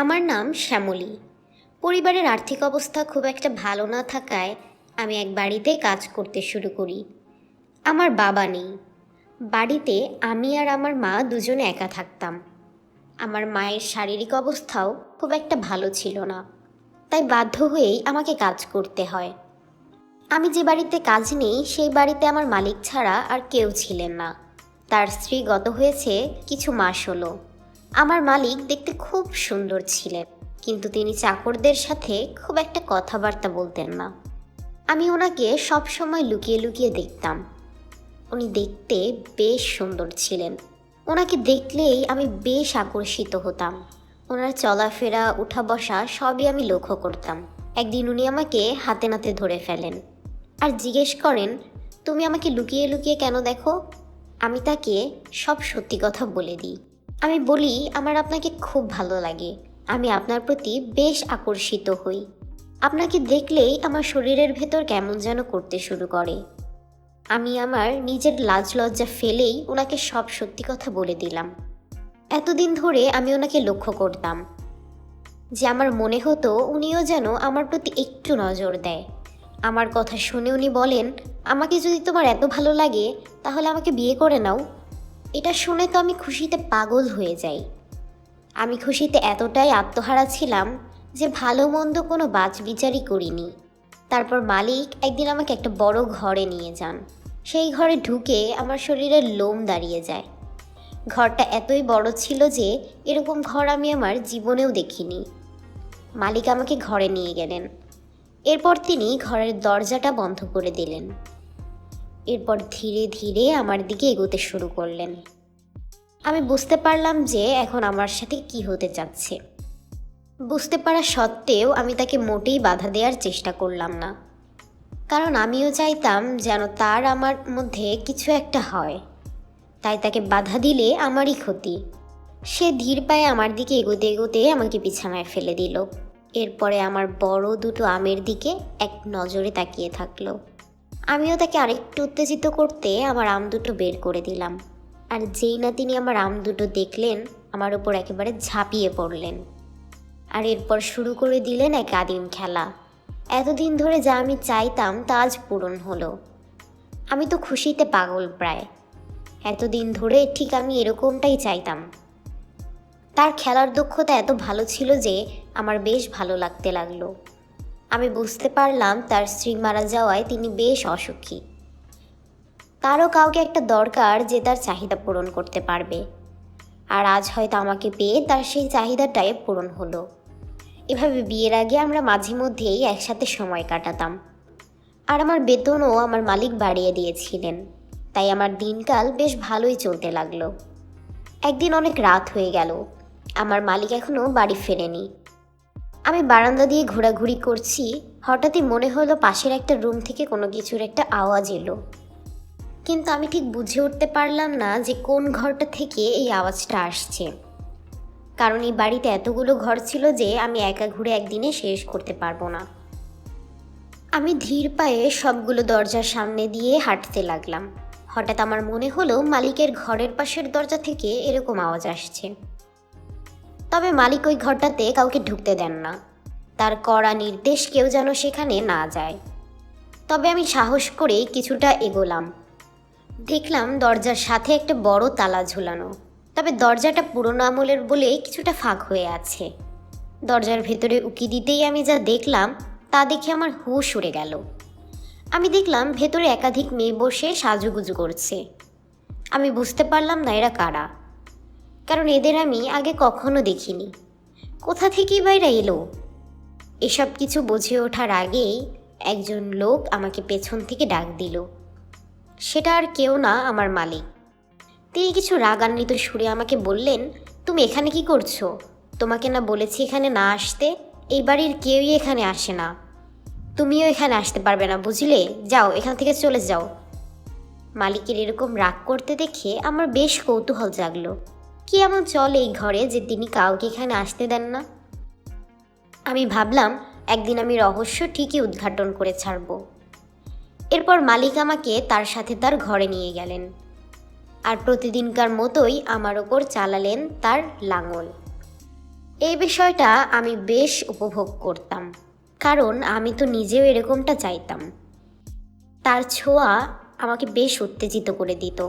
আমার নাম শ্যামলী। পরিবারের আর্থিক অবস্থা খুব একটা ভালো না থাকায় আমি এক বাড়িতে কাজ করতে শুরু করি। আমার বাবা নেই। বাড়িতে আমি আর আমার মা দুজনে একা থাকতাম। আমার মায়ের শারীরিক অবস্থাও খুব একটা ভালো ছিল না। তাই বাধ্য হয়েই আমাকে কাজ করতে হয়। আমি যে বাড়িতে কাজ নেই, সেই বাড়িতে আমার মালিক ছাড়া আর কেউ ছিলেন না। তার স্ত্রী গত হয়েছে কিছু মাস হলো। আমার মালিক দেখতে খুব সুন্দর ছিলেন, কিন্তু তিনি চাকরদের সাথে খুব একটা কথাবার্তা বলতেন না। আমি ওনাকে সব সময় লুকিয়ে লুকিয়ে দেখতাম। উনি দেখতে বেশ সুন্দর ছিলেন। ওনাকে দেখলেই আমি বেশ আকর্ষিত হতাম। ওনার চলাফেরা উঠা বসা সবই আমি লক্ষ্য করতাম। একদিন উনি আমাকে হাতে নাতে ধরে ফেলেন আর জিজ্ঞেস করেন, তুমি আমাকে লুকিয়ে লুকিয়ে কেন দেখো? আমি তাকে সব সত্যি কথা বলে দিই। আমি বলি, আমার আপনাকে খুব ভালো লাগে। আমি আপনার প্রতি বেশ আকর্ষিত হই। আপনাকে দেখলেই আমার শরীরের ভেতর কেমন যেন করতে শুরু করে। আমি আমার নিজের লাজ লজ্জা ফেলেই ওনাকে সব সত্যি কথা বলে দিলাম। এতদিন ধরে আমি ওনাকে লক্ষ্য করতাম। যে আমার মনে হতো উনিও যেন আমার প্রতি একটু নজর দেয়। আমার কথা শুনে উনি বলেন, আমাকে যদি তোমার এত ভালো লাগে, তাহলে আমাকে বিয়ে করে নাও। এটা শুনে তো আমি খুশিতে পাগল হয়ে যাই। আমি খুশিতে এতটাই আত্মহারা ছিলাম যে ভালো মন্দ কোনো বাজ বিচারই করিনি। তারপর মালিক একদিন আমাকে একটা বড় ঘরে নিয়ে যান। সেই ঘরে ঢুকে আমার শরীরের লোম দাঁড়িয়ে যায়। ঘরটা এতই বড় ছিল যে এরকম ঘর আমি আমার জীবনেও দেখিনি। মালিক আমাকে ঘরে নিয়ে গেলেন। এরপর তিনি ঘরের দরজাটা বন্ধ করে দিলেন। এরপর ধীরে ধীরে আমার দিকে এগোতে শুরু করলেন। আমি বুঝতে পারলাম যে এখন আমার সাথে কি হতে চাচ্ছে বুঝতে পারা সত্ত্বেও আমি তাকে মোটেই বাধা দেওয়ার চেষ্টা করলাম না। কারণ আমিও চাইতাম যেন তার আমার মধ্যে কিছু একটা হয়। তাই তাকে বাধা দিলে আমারই ক্ষতি। সে ধীর পায়ে আমার দিকে এগোতে এগোতে আমাকে বিছানায় ফেলে দিল। এরপরে আমার বড় দুটো আমের দিকে এক নজরে তাকিয়ে থাকল। আমিও তাকে আরেকটু উত্তেজিত করতে আমার আম দুটো বের করে দিলাম। আর যেই না তিনি আমার আম দুটো দেখলেন, আমার ওপর একেবারে ঝাঁপিয়ে পড়লেন। আর এরপর শুরু করে দিলেন এক আদিম খেলা। এতদিন ধরে যা আমি চাইতাম, তা আজ পূরণ হলো। আমি তো খুশিতে পাগল প্রায়। এতদিন ধরে ঠিক আমি এরকমটাই চাইতাম। তার খেলার দক্ষতা এত ভালো ছিল যে, আমার বেশ ভালো লাগতে লাগল। আমি বুঝতে পারলাম তার স্ত্রী মারা যাওয়ায় তিনি বেশ অসুখী। তারও কাউকে একটা দরকার যে তার চাহিদা পূরণ করতে পারবে। আর আজ হয়তো আমাকে পেয়ে তার সেই চাহিদাটাই পূরণ হলো। এভাবে বিয়ের আগে আমরা মাঝে মধ্যেই একসাথে সময় কাটাতাম। আর আমার বেতনও আমার মালিক বাড়িয়ে দিয়েছিলেন। তাই আমার দিনকাল বেশ ভালোই চলতে লাগল। একদিন অনেক রাত হয়ে গেল। আমার মালিক এখনও বাড়ি ফেরেনি। আমি বারান্দা দিয়ে ঘোরাঘুরি করছি, হঠাৎই মনে হলো পাশের একটা রুম থেকে কোনো কিছুর একটা আওয়াজ এলো। কিন্তু আমি ঠিক বুঝে উঠতে পারলাম না যে কোন ঘরটা থেকে এই আওয়াজটা আসছে। কারণ এই বাড়িতে এতগুলো ঘর ছিল যে আমি একা ঘুরে একদিনে শেষ করতে পারব না। আমি ধীর পায়ে সবগুলো দরজার সামনে দিয়ে হাঁটতে লাগলাম। হঠাৎ আমার মনে হলো মালিকের ঘরের পাশের দরজা থেকে এরকম আওয়াজ আসছে। তবে মালিক ওই ঘরটাতে কাউকে ঢুকতে দেন না। তার কড়া নির্দেশ কেউ যেন সেখানে না যায়। তবে আমি সাহস করে কিছুটা এগোলাম। দেখলাম দরজার সাথে একটা বড় তালা ঝুলানো। তবে দরজাটা পুরোনো আমলের বলে কিছুটা ফাঁক হয়ে আছে। দরজার ভেতরে উকি দিতেই আমি যা দেখলাম, তা দেখে আমার হুশ উড়ে গেল। আমি দেখলাম ভেতরে একাধিক মেয়ে বসে সাজুগুজু করছে। আমি বুঝতে পারলাম না এরা কারা। কারণ এদের আমি আগে কখনো দেখিনি। কোথা থেকেই বাইরা এলো? এসব কিছু বুঝে ওঠার আগেই একজন লোক আমাকে পেছন থেকে ডাক দিল। সেটা আর কেউ না, আমার মালিক। তিনি কিছু রাগান্বিত সুরে আমাকে বললেন, তুমি এখানে কি করছ? তোমাকে না বলেছি এখানে না আসতে? এই বাড়ির কেউই এখানে আসে না। তুমিও এখানে আসতে পারবে না, বুঝলে? যাও, এখান থেকে চলে যাও। মালিকের এরকম রাগ করতে দেখে আমার বেশ কৌতূহল জাগলো। কি এমন চল এই ঘরে যে তিনি কাউকে এখানে আসতে দেন না? আমি ভাবলাম, একদিন আমি রহস্য ঠিকই উদ্ঘাটন করে ছাড়ব। এরপর মালিক আমাকে তার সাথে তার ঘরে নিয়ে গেলেন। আর প্রতিদিনকার মতোই আমার ওপর চালালেন তার লাঙল। এই বিষয়টা আমি বেশ উপভোগ করতাম, কারণ আমি তো নিজেও এরকমটা চাইতাম। তার ছোঁয়া আমাকে বেশ উত্তেজিত করে দিত।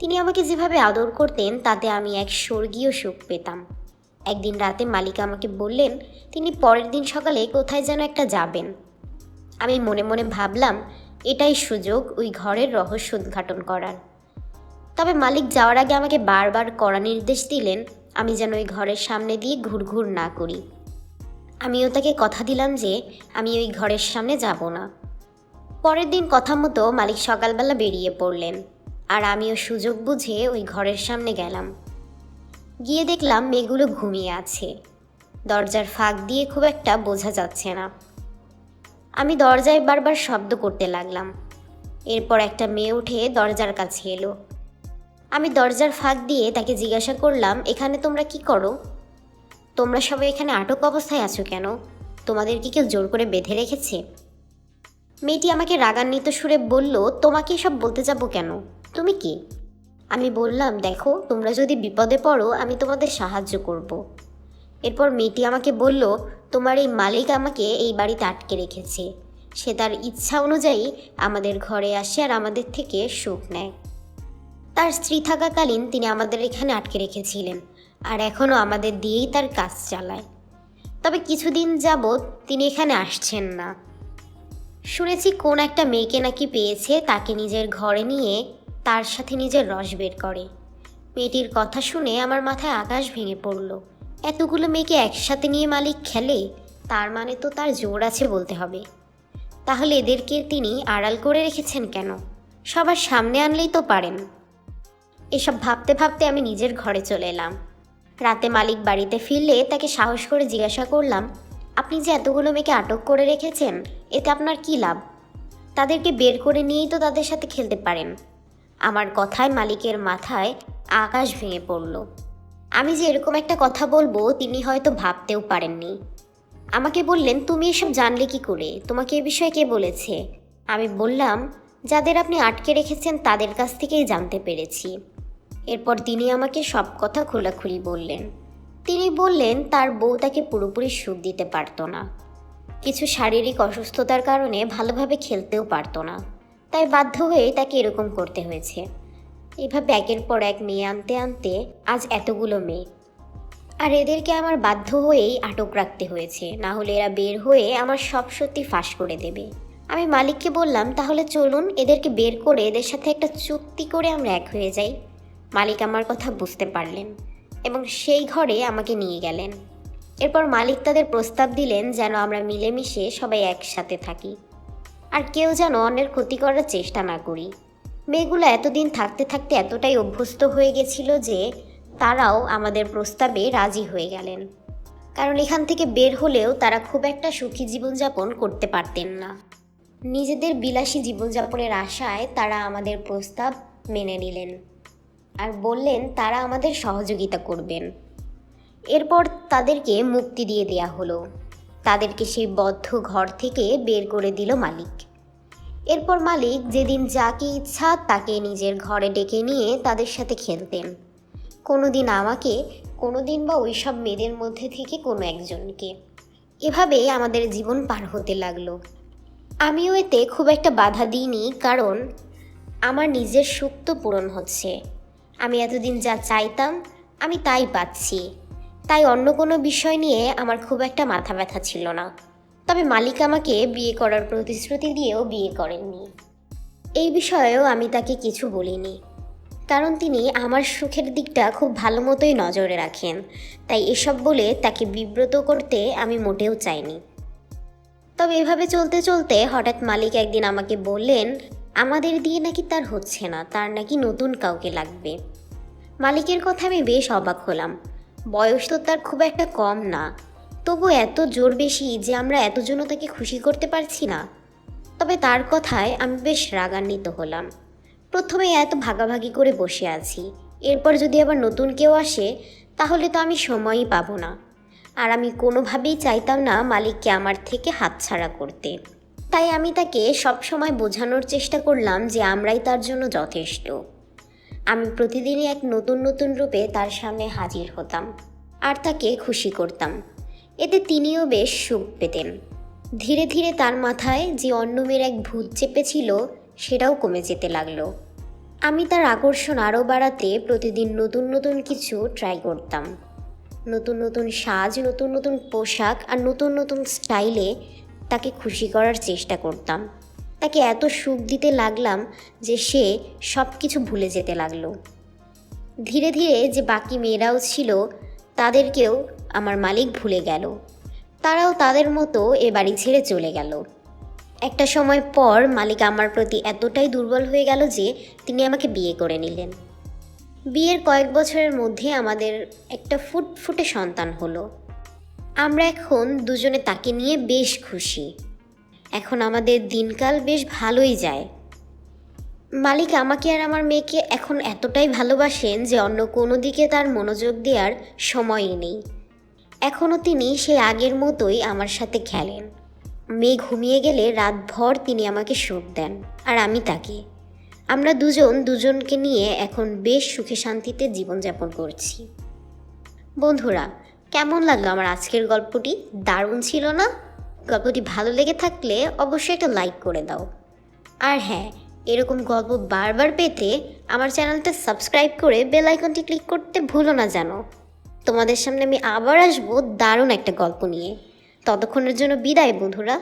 তিনি আমাকে যেভাবে আদর করতেন, তাতে আমি এক স্বর্গীয় সুখ পেতাম। একদিন রাতে মালিক আমাকে বললেন, তিনি পরের দিন সকালে কোথায় যেন একটা যাবেন। আমি মনে মনে ভাবলাম, এটাই সুযোগ, ওই ঘরের রহস্য উদ্ঘাটন করার। তবে মালিক যাওয়ার আগে আমাকে বারবার কড়া নির্দেশ দিলেন, আমি যেন ওই ঘরের সামনে দিয়ে ঘুরঘুর না করি। আমিও তাকে কথা দিলাম যে, আমি ওই ঘরের সামনে যাব না। পরের দিন কথা মতো মালিক সকালবেলা বেরিয়ে পড়লেন। আর আমিও সুযোগ বুঝে ওই ঘরের সামনে গেলাম। গিয়ে দেখলাম মেয়েগুলো ঘুমিয়ে আছে। দরজার ফাঁক দিয়ে খুব একটা বোঝা যাচ্ছে না। আমি দরজায় বারবার শব্দ করতে লাগলাম। এরপর একটা মেয়ে উঠে দরজার কাছে এলো। আমি দরজার ফাঁক দিয়ে তাকে জিজ্ঞাসা করলাম, এখানে তোমরা কি করো? তোমরা সবাই এখানে আটক অবস্থায় আছো কেন? তোমাদের কি কেউ জোর করে বেঁধে রেখেছে? মেয়েটি আমাকে রাগান্বিত সুরে বলল, তোমাকে সব বলতে যাব কেন? তুমি কি? আমি বললাম, দেখো, তোমরা যদি বিপদে পড়ো, আমি তোমাদের সাহায্য করব। এরপর মেয়েটি আমাকে বলল, তোমার এই মালিক আমাকে এই বাড়িতে আটকে রেখেছে। সে তার ইচ্ছা অনুযায়ী আমাদের ঘরে আসে আর আমাদের থেকে সুখ নেয়। তার স্ত্রী থাকাকালীন তিনি আমাদের এখানে আটকে রেখেছিলেন আর এখনও আমাদের দিয়েই তার কাজ চালায়। তবে কিছুদিন যাবৎ তিনি এখানে আসছেন না। শুনেছি কোন একটা মেয়েকে নাকি পেয়েছে, তাকে নিজের ঘরে নিয়ে তার সাথে নিজের রস বের করে। মেয়েটির কথা শুনে আমার মাথায় আকাশ ভেঙে পড়ল। এতগুলো মেয়েকে একসাথে নিয়ে মালিক খেলে, তার মানে তো তার জোর আছে বলতে হবে। তাহলে এদেরকে তিনি আড়াল করে রেখেছেন কেন? সবার সামনে আনলেই তো পারেন। এসব ভাবতে ভাবতে আমি নিজের ঘরে চলে এলাম। রাতে মালিক বাড়িতে ফিরলে তাকে সাহস করে জিজ্ঞাসা করলাম, আপনি যে এতগুলো মেয়েকে আটক করে রেখেছেন, এতে আপনার কী লাভ? তাদেরকে বের করে নিয়েই তো তাদের সাথে খেলতে পারেন। আমার কথায় মালিকের মাথায় আকাশ ভেঙে পড়ল। আমি যে এরকম একটা কথা বলব, তিনি হয়তো ভাবতেও পারেননি। আমাকে বললেন, তুমি এসব জানলে কি করে? তোমাকে এ বিষয়ে কে বলেছে? আমি বললাম, যাদের আপনি আটকে রেখেছেন, তাদের কাছ থেকেই জানতে পেরেছি। এরপর তিনি আমাকে সব কথা খোলাখুলি বললেন। তিনি বললেন, তার বউ তাকে পুরোপুরি সুখ দিতে পারতো না। কিছু শারীরিক অসুস্থতার কারণে ভালোভাবে খেলতেও পারতো না। তাই বাধ্য হয়ে তাকে এরকম করতে হয়েছে। এভাবে একের পর এক মেয়ে আনতে আনতে আজ এতগুলো মেয়ে। আর এদেরকে আমার বাধ্য হয়েই আটক রাখতে হয়েছে। না হলে এরা বের হয়ে আমার সব সত্যি ফাঁস করে দেবে। আমি মালিককে বললাম, তাহলে চলুন এদেরকে বের করে এদের সাথে একটা চুক্তি করে আমরা এক হয়ে যাই। মালিক আমার কথা বুঝতে পারলেন এবং সেই ঘরে আমাকে নিয়ে গেলেন। এরপর মালিক তাদের প্রস্তাব দিলেন, যেন আমরা মিলেমিশে সবাই একসাথে থাকি। আর কেউ যেন অন্যের ক্ষতি করার চেষ্টা না করি। মেয়েগুলো এতদিন থাকতে থাকতে এতটাই অভ্যস্ত হয়ে গেছিল যে তারাও আমাদের প্রস্তাবে রাজি হয়ে গেলেন। কারণ এখান থেকে বের হলেও তারা খুব একটা সুখী জীবনযাপন করতে পারতেন না। নিজেদের বিলাসী জীবনযাপনের আশায় তারা আমাদের প্রস্তাব মেনে নিলেন আর বললেন, তারা আমাদের সহযোগিতা করবেন। এরপর তাদেরকে মুক্তি দিয়ে দেয়া হলো। তাদেরকে সেই বদ্ধ ঘর থেকে বের করে দিল মালিক। এরপর মালিক যেদিন যাকে ইচ্ছা তাকে নিজের ঘরে ডেকে নিয়ে তাদের সাথে খেলতেন। কোনো দিন আমাকে কোনো দিন বা ওইসব মেয়েদের মধ্যে থেকে কোনো একজনকে। এভাবেই আমাদের জীবন পার হতে লাগল। আমিও এতে খুব একটা বাধা দিইনি, কারণ আমার নিজের সুখ তো পূরণ হচ্ছে। আমি এতদিন যা চাইতাম, আমি তাই পাচ্ছি। তাই অন্য কোনো বিষয় নিয়ে আমার খুব একটা মাথা ব্যথা ছিল না। তবে মালিক আমাকে বিয়ে করার প্রতিশ্রুতি দিয়েও বিয়ে করেননি। এই বিষয়েও আমি তাকে কিছু বলিনি। কারণ তিনি আমার সুখের দিকটা খুব ভালো মতোই নজরে রাখেন। তাই এসব বলে তাকে বিব্রত করতে আমি মোটেও চাইনি। তবে এভাবে চলতে চলতে হঠাৎ মালিক একদিন আমাকে বললেন, আমাদের দিয়ে নাকি তার হচ্ছে না, তার নাকি নতুন কাউকে লাগবে। মালিকের কথা আমি বেশ অবাক হলাম। বয়স তো তার খুব একটা কম না। তবু এত জোর বেশি যে আমরা এতজনও তাকে খুশি করতে পারছি না। তবে তার কথায় আমি বেশ রাগান্বিত হলাম। প্রথমে এত ভাগাভাগি করে বসে আছি। এরপর যদি আবার নতুন কেউ আসে, তাহলে তো আমি সময়ই পাবো না। আর আমি কোনোভাবেই চাইতাম না মালিককে আমার থেকে হাতছাড়া করতে। তাই আমি তাকে সবসময় বোঝানোর চেষ্টা করলাম যে আমরাই তার জন্য যথেষ্ট। আমি প্রতিদিনই এক নতুন নতুন রূপে তার সামনে হাজির হতাম আর তাকে খুশি করতাম। এতে তিনিও বেশ সুখ পেতেন। ধীরে ধীরে তার মাথায় যে অন্য মেয়ের এক ভূত চেপেছিল সেটাও কমে যেতে লাগল। আমি তার আকর্ষণ আরও বাড়াতে প্রতিদিন নতুন নতুন কিছু ট্রাই করতাম। নতুন নতুন সাজ, নতুন নতুন পোশাক আর নতুন নতুন স্টাইলে তাকে খুশি করার চেষ্টা করতাম। তাকে এত সুখ দিতে লাগলাম যে সে সব কিছু ভুলে যেতে লাগল। ধীরে ধীরে যে বাকি মেয়েরাও ছিল, তাদেরকেও আমার মালিক ভুলে গেল। তারাও তাদের মতো এ বাড়ি ছেড়ে চলে গেল। একটা সময় পর মালিক আমার প্রতি এতটাই দুর্বল হয়ে গেল যে তিনি আমাকে বিয়ে করে নিলেন। বিয়ের কয়েক বছরের মধ্যে আমাদের একটা ফুটফুটে সন্তান হলো। আমরা এখন দুজনে তাকে নিয়ে বেশ খুশি। এখন আমাদের দিনকাল বেশ ভালোই যায়। মালিক আমাকে আর আমার মেয়েকে এখন এতটাই ভালোবাসেন যে অন্য কোনো দিকে তার মনোযোগ দেওয়ার সময়ই নেই। এখনও তিনি সেই আগের মতোই আমার সাথে খেলেন। মেয়ে ঘুমিয়ে গেলে রাতভর তিনি আমাকে সুখ দেন, আর আমি তাকে। আমরা দুজন দুজনকে নিয়ে এখন বেশ সুখে শান্তিতে জীবনযাপন করছি। বন্ধুরা, কেমন লাগল আমার আজকের গল্পটি? দারুণ ছিল না? গল্পটি ভালো লেগে থাকলে অবশ্যই একটা লাইক করে দাও। আর হ্যাঁ এরকম গল্প বারবার পেতে আমার চ্যানেলটা সাবস্ক্রাইব করে বেল আইকনটি ক্লিক করতে ভুলো না জানো। তোমাদের সামনে আমি আবার আসব দারুণ একটা গল্প নিয়ে। ততক্ষণের জন্য বিদায় বন্ধুরা।